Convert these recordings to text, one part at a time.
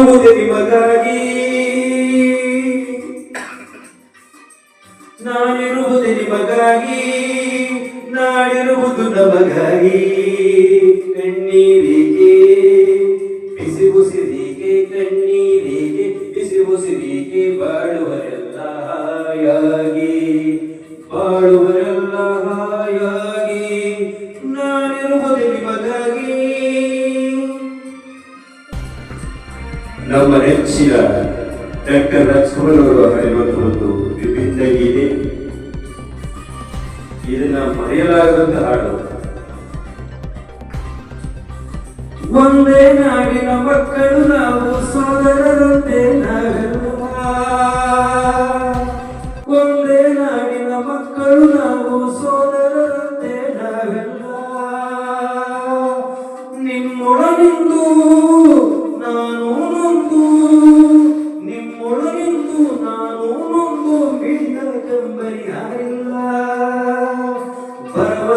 ನಾನಿರುವುದೇ ನಿಮಗಾಗಿ ನಾನಿರುವುದೇ ನಿಮಗಾಗಿ ನಾಡಿರುವುದು ನಮಗಾಗಿ ಕಣ್ಣೀರಿಗೆ ಬಿಸಿ ಉಸಿರಿಗೆ ಕಣ್ಣೀರಿಗೆ ಬಿಸಿ ಉಸಿರಿಗೆ ಬಾಳುವರೆಲ್ಲ ನಮ್ಮ ನೆಚ್ಚಿನ ಡಾಕ್ಟರ್ ರಾಜ್ಕುಮಾರ್ ಅವರು ಹಾಡಿರುವಂತಹ ವಿಭಿನ್ನ ಗೀತೆ. ಇದನ್ನ ಮರೆಯಲಾಗದಂತ ಹಾಡು. ಒಂದೇ ನಾಡಿನ ಮಕ್ಕಳು ನಾವು ಸೋದರರಂತೆ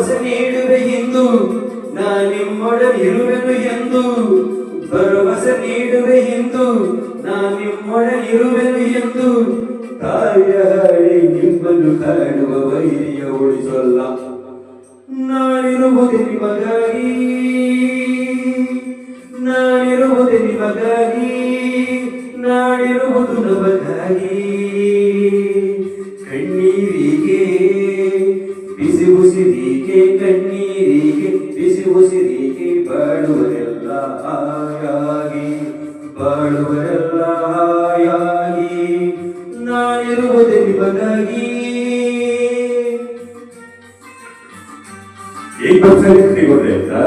ಭರವಸೆ ನೀಡುವೆ ಎಂದು ನಾ ನಿಮ್ಮೊಡನಿರುವೆನು ಎಂದು, ಭರವಸೆ ನೀಡುವೆ ಎಂದು ನಾ ನಿಮ್ಮೊಡನಿರುವೆನು ಎಂದು. ತಾಯಿಯ ಹಾಡಿ ನಿಮ್ಮನ್ನು ಕಾಡುವ ವೈರಿಯ ಉಳಿಸಲ್ಲ. ನಾನಿರುವುದು ನಿಮಗಾಗಿ ಉಸಿರಿಗೆ ಬಾಳುವರೆಲ್ಲ ಹಾಯಾಗಿ ಬಾಳುವರೆಲ್ಲ ಹಾಯಾಗಿ? ನಾನಿರುವುದೇ ನಿಮಗಾಗಿ. ಏನ್ ಬರ್ತಾರೆ ಗೊತ್ತಾಯ್ತಾ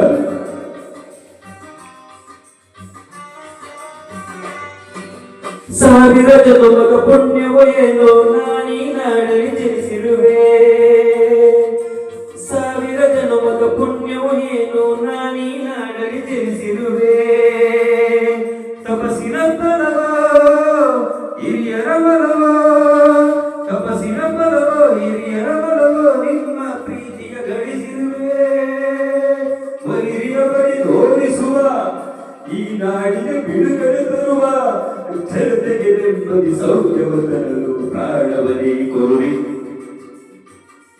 ಸಾವಿರ ಜನ್ಮದ ಪುಣ್ಯವೋ ಏನೋ ನಾನಿ ನಾಡಿ ಜನಿಸಿರುವೆ ತಪಸ್ಸಿನ ಫಲವ, ಹಿರಿಯರ ಬಲವೋ. ತಪಸ್ಸಿನ ಫಲವ, ಹಿರಿಯರ ಬಲವೋ, ನಿಮ್ಮ ಪ್ರೀತಿಯ ಗಳಿಸಿರುವೆ ಹಿರಿಯ ಬಳಿ ತೋರಿಸುವ, ಈ ನಾಡಿನ ಬಿಡುಗಡೆ ತರುವ ಜನತೆಗೆ ನೆಮ್ಮದಿ ಸೌಖ್ಯವ ತರಲು ಪ್ರಾಣವನೇ ಕೋರಿ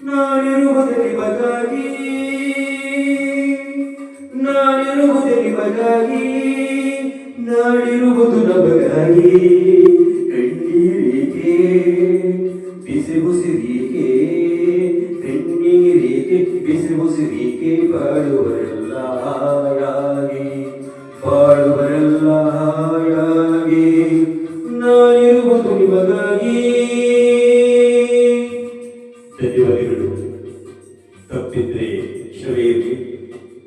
ನಾನಿರುವುದೇ ನಿಮಗಾಗಿ ನಾನಿರುವುದೇ ನಿಮಗಾಗಿ, ನಾಡಿರುವುದು ನಮಗಾಗಿ. ಕಣ್ಣೀರಿಗೆ ಬಿಸಿ ಉಸಿರಿಗೆ ಕಣ್ಣೀರಿಗೆ ಬಿಸಿ ಉಸಿರಿಗೆ ಬಾಳುವರೆಲ್ಲ ಯಾಗಿ ಬಾಳುವರೆಲ್ಲ ಯಾಗಿ ನಾನಿರುವುದು ನಿಮಗಾಗಿ. ಧನ್ಯವಾದಗಳು. ತಪ್ಪಿದ್ರೆ ಕ್ಷಮೆಯಿರಲಿ